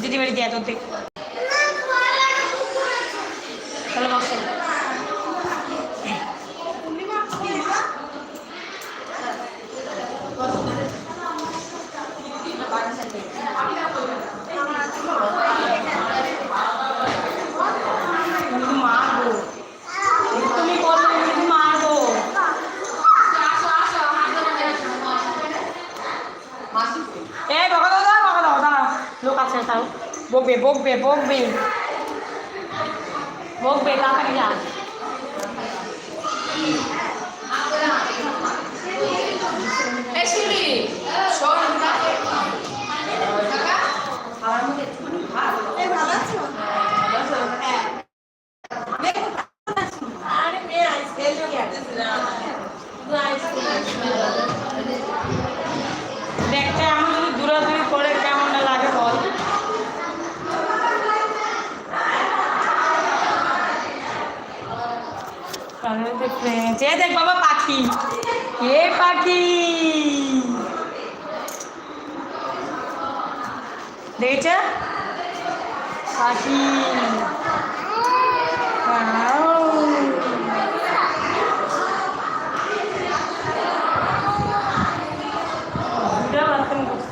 দিদি বাড়ি দিয়ে তোর দেখ চলো বসো তুমি মারবো তুমি বলো তুমি মারবো এ বকা দাও দাও বকা দাও দাঁড়াও লোক আছে তাও বকবে বকবে বকবে বকবে তাড়াতাড়ি যা দেখতে এমন যদি দূরাদূরি করে কেমন না লাগে বল যে দেখ বাবা পাখি এ পাখি দেখেছ পাখি Wow. দুটা বাথরুম করছে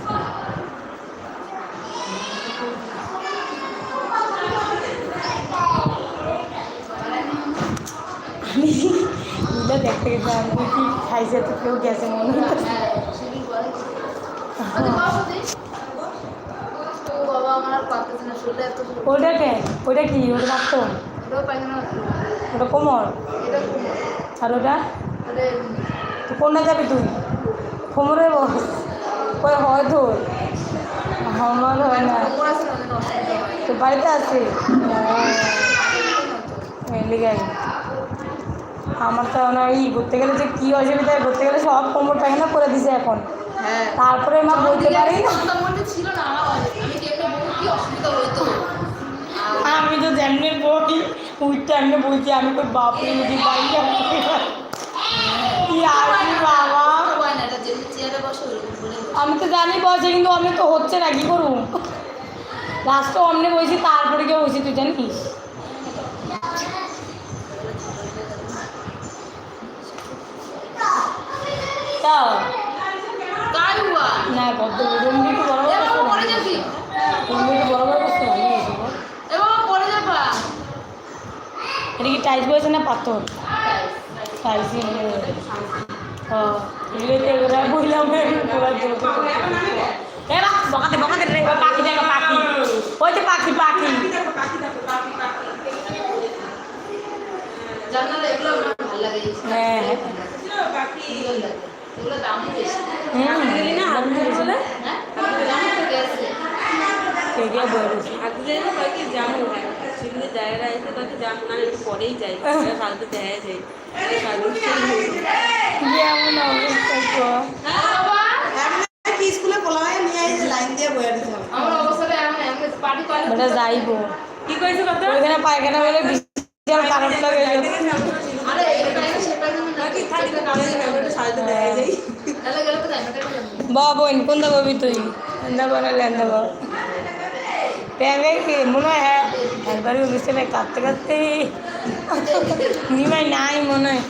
দুটা দেখতে গেছে আমি কি খাইছে তো কেউ গেছে মনে হচ্ছে ওটা কে ওটা কি ওটা বাথরুম ওটা কোমর আর ওটা তো কোনটা যাবি তুই? কোমরে বস। কই হয় তোর? আমার হয় না। তো বাড়িতে আছে আমার তো না এই ঘুরতে গেলে যে কী অসুবিধা হয়, ঘুরতে গেলে সব কোমর পায়খানা করে দিছে এখন। তারপরে মা বলতে পারি ছিল না আমি তো যেমনি বই উঠতে এমনি বলছি আমি তো বাপরে যদি বাড়ি বাবা। আমি তো জানি বসে কিন্তু আমি তো হচ্ছে না কি করব? লাস্টে অমনে বসি তারপরে কেউ বসি তুই জানিস? না কত রুমটি একটু বড় বড় এ বাবা পড়ে করছে যাবি রুমটি একটু বড় বড় করছে না এ বাবা পড়ে যাবা এটা কি টাইলস বসে না পাথর টাইলস বললাম বকাতে পাখি দেখো, পাখি। ওই যে পাখি পাখি। হ্যাঁ হ্যাঁ না হ্যাঁ কে হয় সেগুলো জায়গাটা এসে কয়েকটি জাম না একটু পরেই যাই কালকে দেখা যায় যেমন অবস্থা তো স্কুলে পলাই নিয়ে আইছে লাইন দিয়ে বইয়া দিতে হবে আমার অবস্থাটা এমন এমন পার্টি করে ওটা যাইবো। কি কইছো কত ওইখানে পায়খানা বলে বিশাল খারাপ লাগে আরে এটা সেটা না কি থাকি তো কালে একটু দেখা যায়। তাহলে গেলে তো টাইমটা করে কোন দেবো তুই লেন্দা বানা লেন্দা বাবা কি মনে হয় হ্যাঁ একবারই উঠেছে কাঁদতে কাঁদতে নিমাই নাই মনে হয়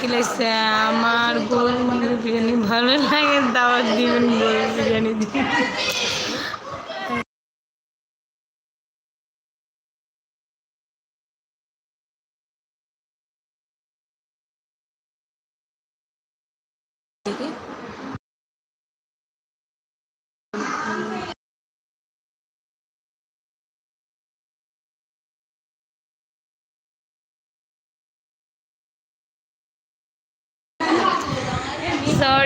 কি লাগছে আমার গোল মানে বিরিয়ানি ভালো লাগে দাওয়াত দিবেন গোল বিরিয়ানি দিবেন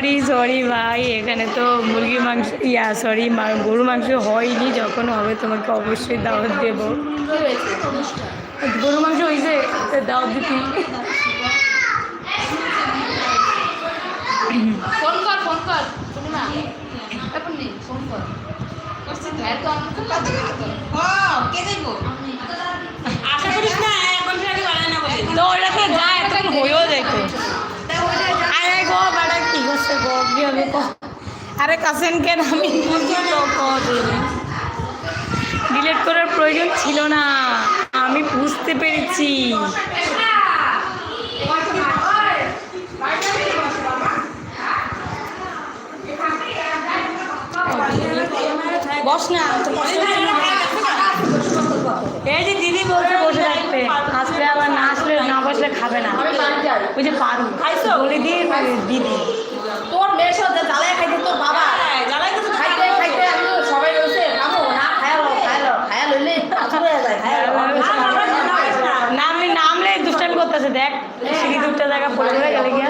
সরি সরি ভাই এখানে তো মুরগি মাংস ইয়া সরি গরু মাংস হয়নি যখন হবে তোমাকে অবশ্যই দাওয়াত দেব। গরু মাংস হয়েছে তো দাওয়াত দিতি ফোন কর ফোন কর পূর্ণিমা এখন নেই ফোন কর। এত আমাকে কত ও কে যাইব আশা করিস না এক ঘণ্টা আগে না বলে তো যায় তখন হয়েও যাইতো। আরে গো বেড়া, কি করছে গো? কি হবে আরে কাসেনকে আমি ডিলেট করার প্রয়োজন ছিল না। আমি বুঝতে পেরেছি। বস না। এই যে দিদি বলছে বসে থাকতে। আসলে আবার না আসলে না বসলে খাবে না। ওই যে পারু বলে দিয়ে দিদি তোর মেয়ের সাথে জ্বালায় খাইতে তোর বাবা হ্যাঁ, জ্বালাই খাইতে খাইতে আমি সবাই রয়েছে খাব না খায়ালো খায়ালো খায়ালো না আমি নামলে দুষ্টামি করতেছে দেখ সিঁড়ি দুটা জায়গা পড়ে পড়ে গেলে গিয়া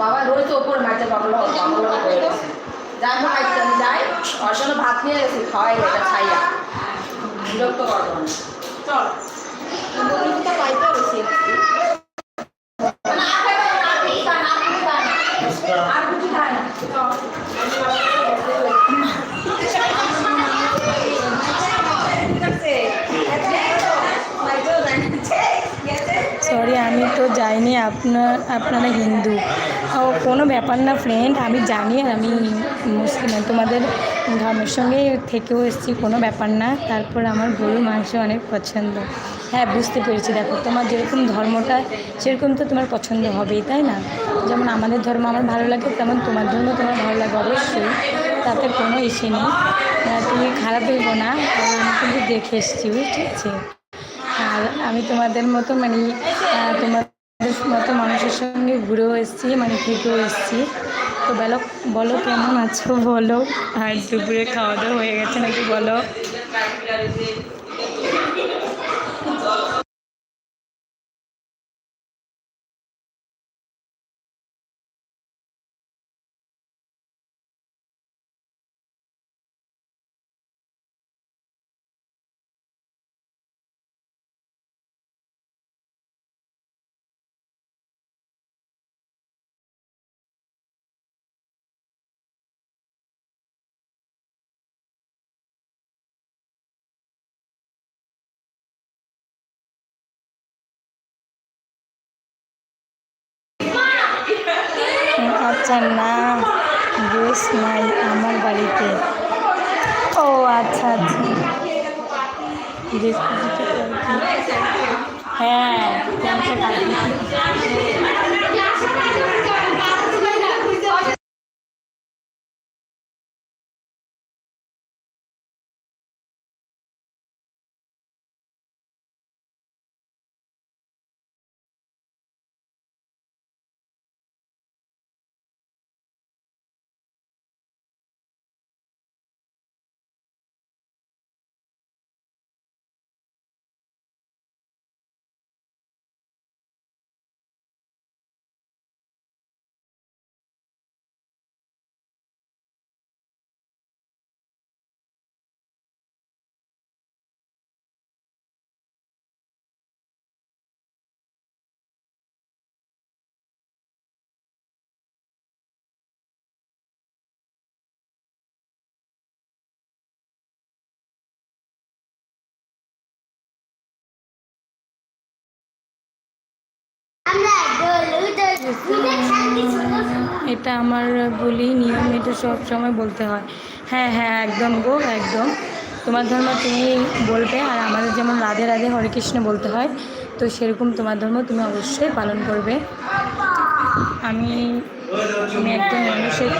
বাবা রয়েছে ওপরে মাইতে বাবলো বাবলো যাই হোক আমি যাই ওর জন্য ভাত নিয়ে গেছি খাওয়াই এটা খাইয়া বিরক্ত করব চল পাইতে গেছি সরি আমি তো যাইনি আপনার আপনারা হিন্দু। ও, কোনো ব্যাপার না ফ্রেন্ড আমি জানি আর আমি মুসলিম তোমাদের ধর্মের সঙ্গে থেকেও এসেছি, কোনো ব্যাপার না। তারপর আমার গরুর মাংস অনেক পছন্দ। হ্যাঁ বুঝতে পেরেছি। দেখো তোমার যেরকম ধর্মটা সেরকম তো তোমার পছন্দ হবেই তাই না? যেমন আমাদের ধর্ম আমার ভালো লাগে তেমন তোমার ধর্ম তোমার ভালো লাগে অবশ্যই। তাতে কোনো ইসে নেই। আহ, তুমি খারাপ ভেবো না আমি কিন্তু দেখে এসেছি ঠিক আছে আর আমি তোমাদের মতো মানে তোমাদের মতো মানুষের সঙ্গে ঘুরেও এসেছি মানে থেকেও এসেছি। তো বলো বলো কেমন আছো? বলো। আর দুপুরে খাওয়া দাওয়া হয়ে গেছে নাকি বলো? আচ্ছা না বেশ নাই আমার বাড়িতে। ও আচ্ছা আচ্ছা। হ্যাঁ এটা আমার বলি নিয়ম, এটা সব সময় বলতে হয়। হ্যাঁ হ্যাঁ একদম গো, একদম। তোমার ধর্ম তুমি বলবে, আর আমাদের যেমন রাধে রাধে, হরে কৃষ্ণ বলতে হয়, তো সেরকম তোমার ধর্ম তুমি অবশ্যই পালন করবে। আমি আমি একজন মানুষের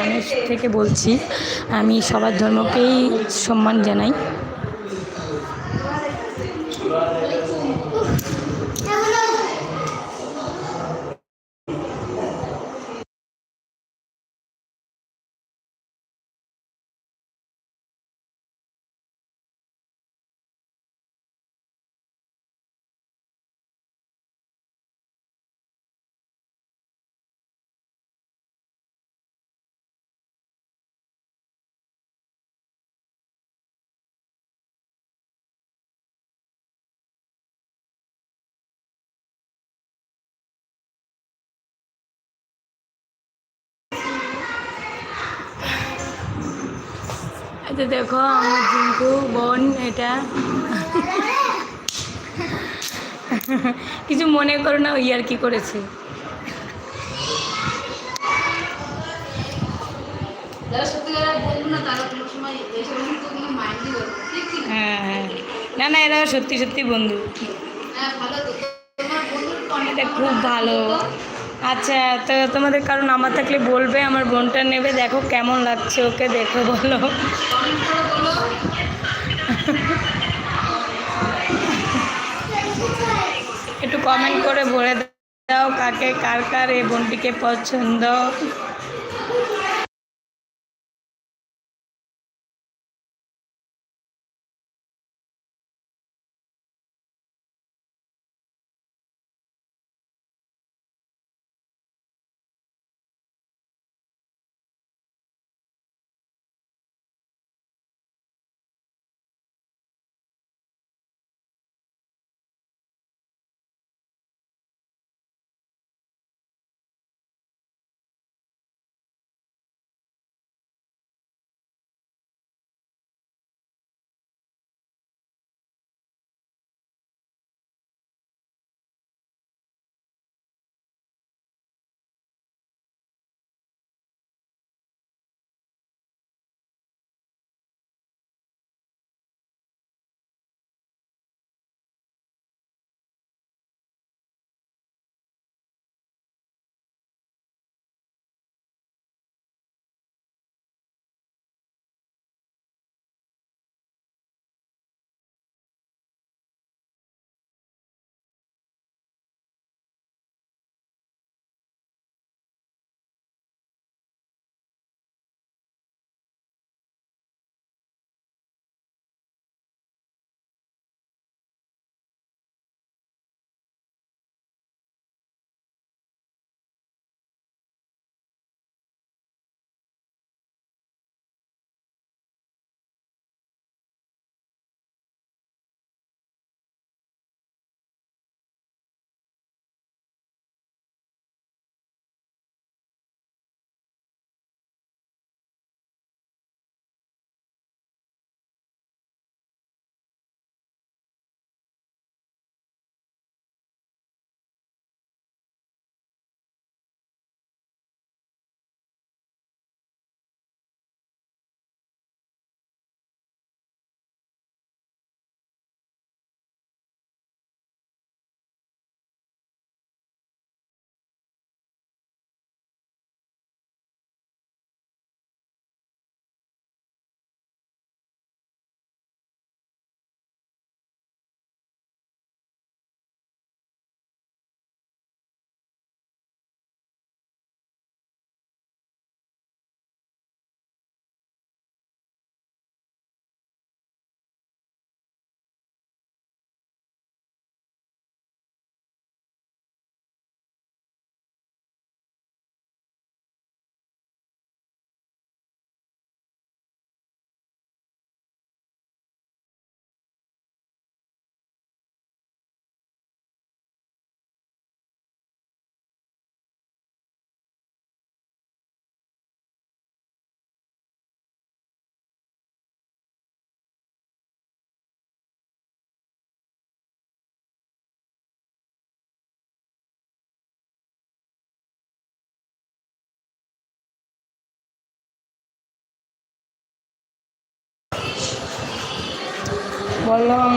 মানুষ থেকে বলছি, আমি সবার ধর্মকেই সম্মান জানাই। এটা দেখো আমার জিঙ্কু বোন এটা। কিছু মনে করো না ওই আর কি করেছে। না না। হ্যাঁ হ্যাঁ। না না এরা সত্যি সত্যি বন্ধু। হ্যাঁ তো। এটা খুব ভালো আচ্ছা তো তোমাদের কারণ আমার থাকলে বলবে, আমার বোনটা নেবে, দেখো কেমন লাগছে ওকে, দেখো, বলো। একটু কমেন্ট করে বলে দাও কাকে, কার কার এই বোনটিকে পছন্দ। বললাম।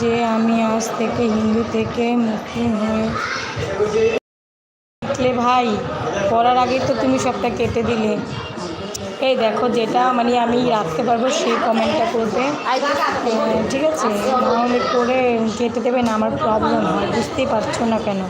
যে আমি আজ থেকে হিন্দু থেকে মুসলিম হয়ে ভাই, পড়ার আগে তো তুমি সবটা কেটে দিলে। এই দেখো যেটা মানে আমি রাখতে পারব সেই কমেন্টটা করবে। ঠিক আছে? নাহলে করে কেটে দেবে না, আমার প্রবলেম হয়, বুঝতেই পারছ না কেন?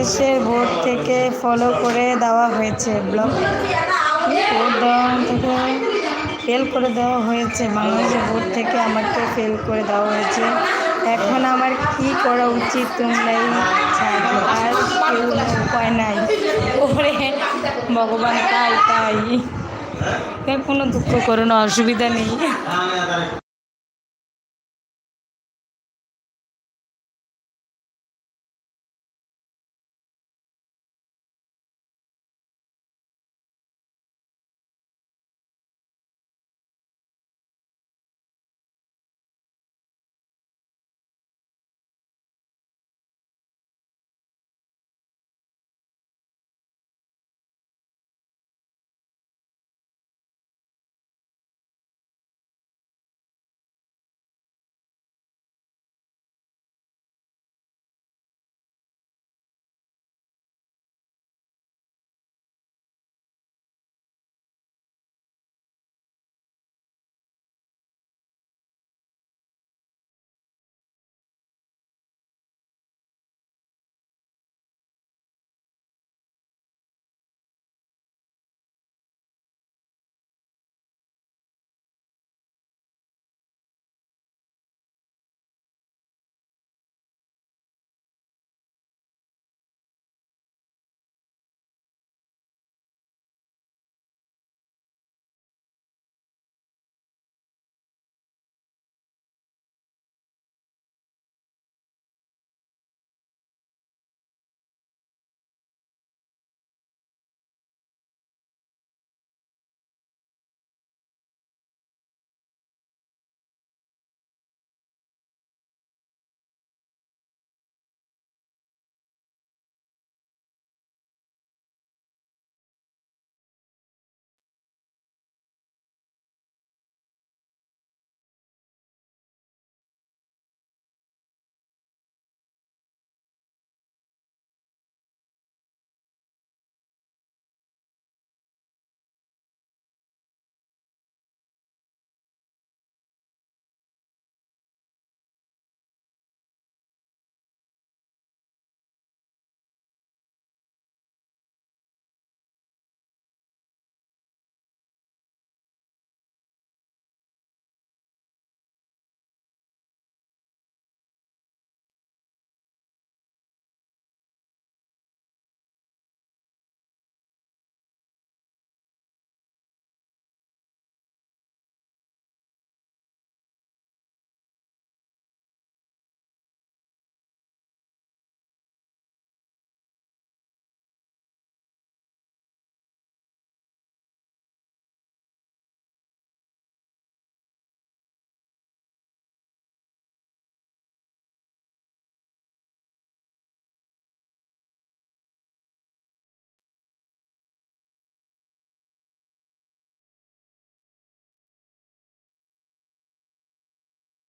বাংলাদেশের বোর্ড থেকে ফলো করে দেওয়া হয়েছে। ব্লক বোর্ড দেওয়া থেকে ফেল করে দেওয়া হয়েছে। বাংলাদেশের বোর্ড থেকে আমাকে ফেল করে দেওয়া হয়েছে। এখন আমার কি করা উচিত তোমরাই আর কেউ উপায় নাই। ওরে, ভগবান, তাই তাই। কোনো দুঃখ করো না, অসুবিধা নেই।